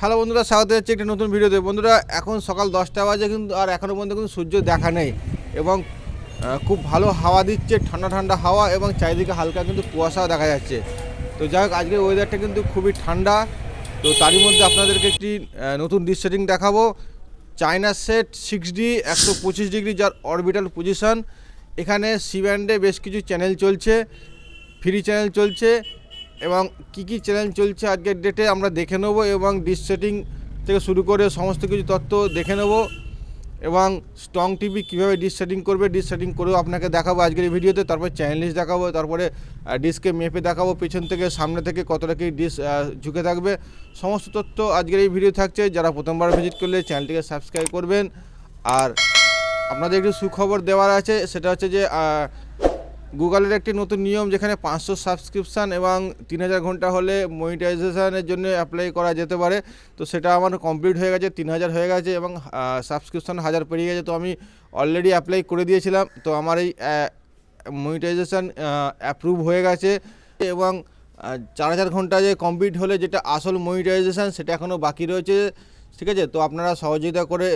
Hello বন্ধুরা, স্বাগত হচ্ছে একটি নতুন ভিডিওতে। বন্ধুরা, এখন সকাল দশটা বাজে কিন্তু, আর এখনও পর্যন্ত কিন্তু সূর্য দেখা নেই এবং খুব ভালো হাওয়া দিচ্ছে, ঠান্ডা ঠান্ডা হাওয়া এবং চারিদিকে হালকা কিন্তু কুয়াশাও দেখা যাচ্ছে। তো যাই হোক, আজকের ওয়েদারটা কিন্তু খুবই ঠান্ডা। তো তারই মধ্যে আপনাদেরকে একটি নতুন ডিশ সেটিং দেখাবো। চায়না সেট সিক্স ডি একশো পঁচিশ ডিগ্রি যার অরবিটাল পজিশন এখানে সি ব্যান্ডে বেশ কিছু চ্যানেল চলছে ফ্রি চ্যানেল চলছে। এবং কি কি চ্যানেল চলছে আজকের ডেটে আমরা দেখে নেব এবং ডিশ সেটিং থেকে শুরু করে সমস্ত কিছু তথ্য দেখে নেব এবং স্ট্রং টিভি কীভাবে ডিশ সেটিং করবে ডিশ সেটিং করেও আপনাকে দেখাবো আজকের এই ভিডিওতে তারপর চ্যানেল লিস্ট দেখাবো, তারপরে ডিশকে মেপে দেখাবো, পেছন থেকে, সামনে থেকে কতটা কি ডিশ ঝুঁকে থাকবে। সমস্ত তথ্য আজকের এই ভিডিও থাকছে। যারা প্রথমবার ভিজিট করলে চ্যানেলটিকে সাবস্ক্রাইব করবেন। আর আপনাদের একটু সুখবর দেওয়ার আছে, সেটা হচ্ছে যে গুগলের একটি নতুন নিয়ম যেখানে পাঁচশো সাবস্ক্রিপশান এবং তিন হাজার ঘণ্টা হলে মনিটাইজেশনের জন্য অ্যাপ্লাই করা যেতে পারে। তো সেটা আমার কমপ্লিট হয়ে গেছে, তিন হাজার হয়ে গেছে এবং সাবস্ক্রিপশান হাজার পেরিয়ে গেছে। তো আমি অলরেডি অ্যাপ্লাই করে দিয়েছিলাম। তো আমার এই মনিটাইজেশান অ্যাপ্রুভ হয়ে গেছে এবং চার হাজার ঘণ্টা যে কমপ্লিট হলে যেটা আসল মনিটাইজেশান সেটা এখনও বাকি রয়েছে। ঠিক আছে? তো আপনারা সহযোগিতা করে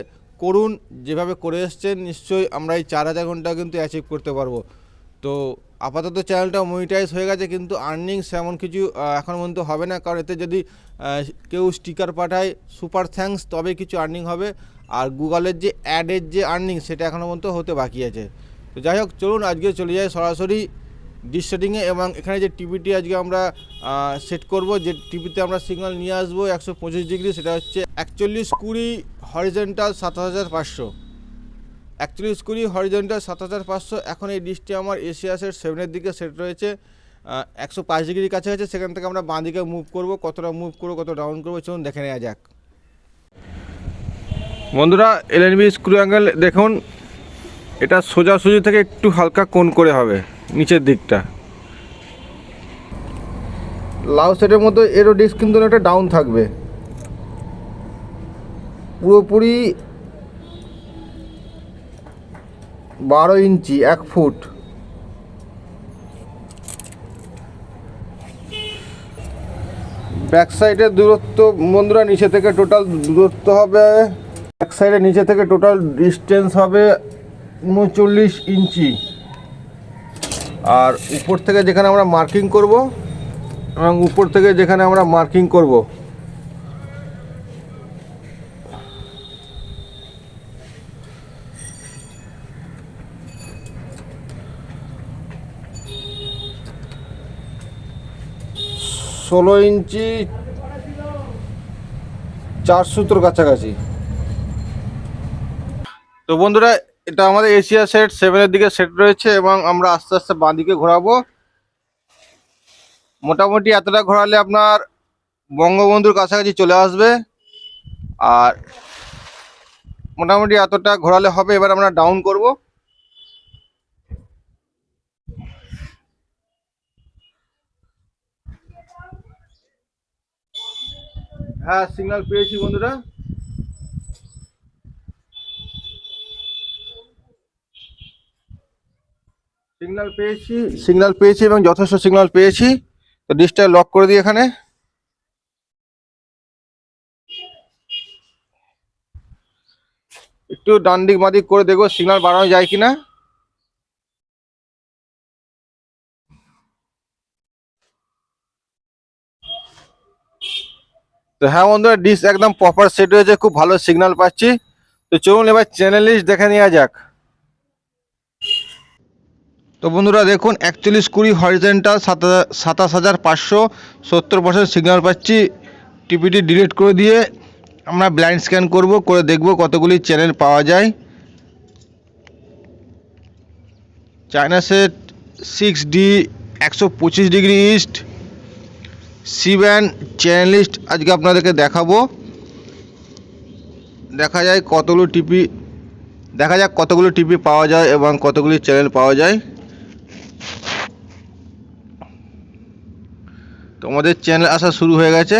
করুন। যেভাবে করে এসছেন নিশ্চয়ই আমরা এই চার হাজার ঘণ্টা কিন্তু অ্যাচিভ করতে পারব। তো আপাতত চ্যানেলটা মনিটাইজ হয়ে গেছে, কিন্তু আর্নিংস এমন কিছু এখন পর্যন্ত হবে না। কারণ এতে যদি কেউ স্টিকার পাঠায় সুপার থ্যাঙ্কস তবে কিছু আর্নিং হবে। আর গুগলের যে অ্যাডের যে আর্নিং সেটা এখনও পর্যন্ত হতে বাকি আছে। তো যাই হোক, চলুন, আজকে চলে যাই সরাসরি ডিশ সেটিংয়ে এবং এখানে যে টিভিটি আজকে আমরা সেট করব, যে টিভিতে আমরা সিগন্যাল নিয়ে আসব, একশো পঁচিশ ডিগ্রি সেটা হচ্ছে একচল্লিশ কুড়ি হরিজেন্টাল সাত হাজার পাঁচশো। একচল্লিশ কুড়ি হরিজন্টাল সাত হাজার পাঁচশো। এখন এই ডিশটি আমার এশিয়াসের সেভেনের দিকে সেট রয়েছে। একশো পাঁচ ডিগ্রির কাছে আছে সেখান থেকে আমরা বাঁ দিকে মুভ করব। কতটা মুভ করব কত ডাউন করব, চলুন দেখে নেওয়া যাক। বন্ধুরা এলএনবি স্ক্রু অ্যাঙ্গেল দেখুন। এটা সোজাসুজি থেকে একটু হালকা কোণ করে হবে, নিচের দিকটা। লাউ সেটের মতো এরও ডিস্ক কিন্তু একটা ডাউন থাকবে। পুরোপুরি বারো ইঞ্চি, এক ফুট। ব্যাক সাইডের দূরত্ব, বন্ধুরা, নিচে থেকে টোটাল দূরত্ব হবে ব্যাক সাইডের নিচে থেকে টোটাল ডিস্টেন্স হবে উনচল্লিশ ইঞ্চি। আর উপর থেকে যেখানে আমরা মার্কিং করব, এবং উপর থেকে যেখানে আমরা মার্কিং করব। ষোলো ইঞ্চি চার সূত্র কাছাকাছি। তো বন্ধুরা, এটা আমাদের এশিয়া সেট সেভেনের দিকে সেট রয়েছে এবং আমরা আস্তে আস্তে বাঁ দিকে ঘোরাবো। মোটামুটি এতটা ঘোরালে আপনার বঙ্গবন্ধুর কাছাকাছি চলে আসবে। আর মোটামুটি এতটা ঘোরালে হবে, এবার আমরা ডাউন করব। হ্যাঁ সিগন্যাল পেয়েছি বন্ধুরা। সিগন্যাল পেয়েছি। সিগন্যাল পেয়েছি এবং যথেষ্ট সিগন্যাল পেয়েছি। তো ডিসটা লক করে দিই এখানে। একটু ডান দিক বাঁ দিক করে দেখব সিগন্যাল বাড়ানো যায় কিনা। তো হ্যাঁ বন্ধুরা ডিস একদম প্রপার সেট হয়েছে, খুব ভালো সিগন্যাল পাচ্ছি। তো চলুন এবার চ্যানেল লিস্ট দেখে নেওয়া যাক। তো বন্ধুরা, দেখুন, একচল্লিশ কুড়ি হরিজেন্টাল সাতাশ হাজার পাঁচশো সত্তর পার্সেন্ট সিগন্যাল পাচ্ছি। টিপিটি ডিলিট করে দিয়ে আমরা ব্লাইন্ড স্ক্যান করব, করে দেখব কতগুলি চ্যানেল পাওয়া যায়। চায়না সেট সিক্স ডি একশো পঁচিশ degree east C band channel list আজকে আপনাদেরকে দেখাবো। দেখা যায় কতগুলো টিপি দেখা যাক কতগুলো টিপি পাওয়া যায় এবং কতগুলি চ্যানেল পাওয়া যায়। তোমাদের চ্যানেল আসা শুরু হয়ে গেছে।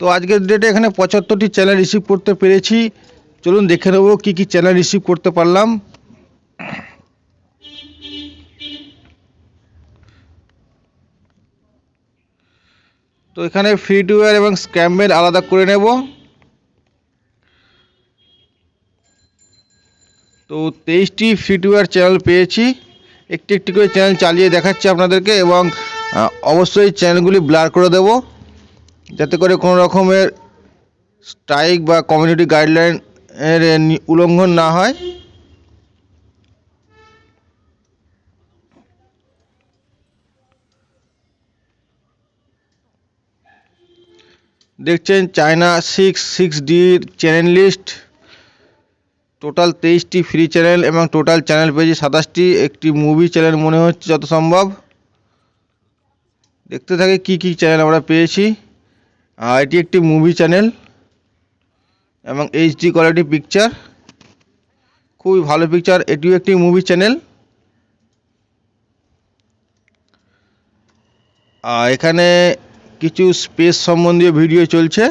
তো আজকের ডেটে এখানে পঁচাত্তরটি চ্যানেল রিসিভ করতে পেরেছি। চলুন দেখে নেব কী কী চ্যানেল রিসিভ করতে পারলাম। তো এখানে ফ্রি টু এয়ার এবং স্ক্যামের আলাদা করে নেব। তো তেইশটি ফ্রি এয়ার চ্যানেল পেয়েছি। একটি একটি করে চ্যানেল চালিয়ে দেখাচ্ছি আপনাদেরকে এবং অবশ্যই চ্যানেলগুলি ব্লার করে দেব। যাতে করে কোনো রকমের স্ট্রাইক বা কমিউনিটি গাইডলাইন এর উল্লঙ্ঘন না হয়। দেখছেন চায়না সিক্স সিক্স ডির চ্যানেল লিস্ট টোটাল তেইশটি ফ্রি চ্যানেল এবং টোটাল চ্যানেল পেয়েছি সাতাশটি, একটি মুভি চ্যানেল মনে হচ্ছে যত সম্ভব। দেখতে থাকি কি কি চ্যানেল আমরা পেয়েছি। এটি একটি মুভি চ্যানেল এবং এইচডি কোয়ালিটি পিকচার খুবই ভালো পিকচার এটিও একটি মুভি চ্যানেল আর এখানে কিছু স্পেস সম্বন্ধীয় ভিডিও চলছে।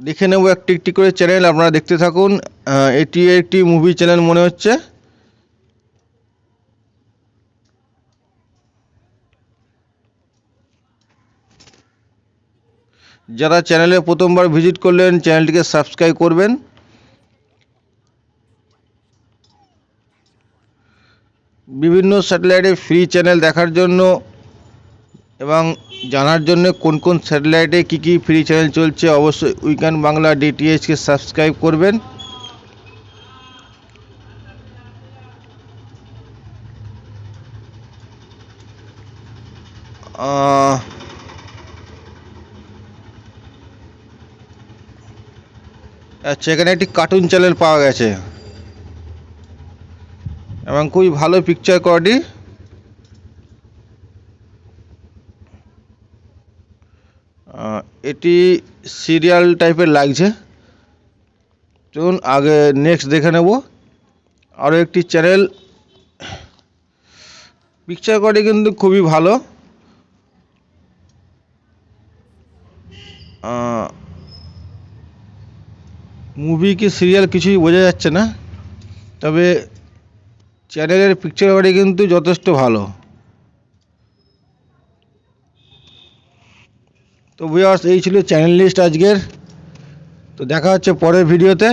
দেখে নেব একটি একটি করে চ্যানেল আপনারা দেখতে থাকুন। এটি একটি মুভি চ্যানেল মনে হচ্ছে। যারা চ্যানেলে প্রথমবার ভিজিট করলেন চ্যানেলটিকে সাবস্ক্রাইব করবেন। বিভিন্ন স্যাটেলাইটে ফ্রি চ্যানেল দেখার জন্য এবং জানার জন্য কোন কোন স্যাটেলাইটে কী কী ফ্রি চ্যানেল চলছে অবশ্যই উইকেন বাংলা ডিটিএইচকে সাবস্ক্রাইব করবেন। আহ, আচ্ছা এখানে একটি কার্টুন চ্যানেল পাওয়া গেছে। এবং খুবই ভালো পিকচার কোয়ালিটি এটি সিরিয়াল টাইপের লাগছে। চলুন আগে নেক্সট দেখে নেব। আরও একটি চ্যানেল পিকচার কোয়ালিটি কিন্তু খুবই ভালো। মুভি কি সিরিয়াল কিছুই বোঝা যাচ্ছে না। তবে চ্যানেলের পিকচার বাড়ি কিন্তু যথেষ্ট ভালো। তো ভিউয়ার্স এই ছিল চ্যানেল লিস্ট আজকের। তো দেখা হচ্ছে পরের ভিডিওতে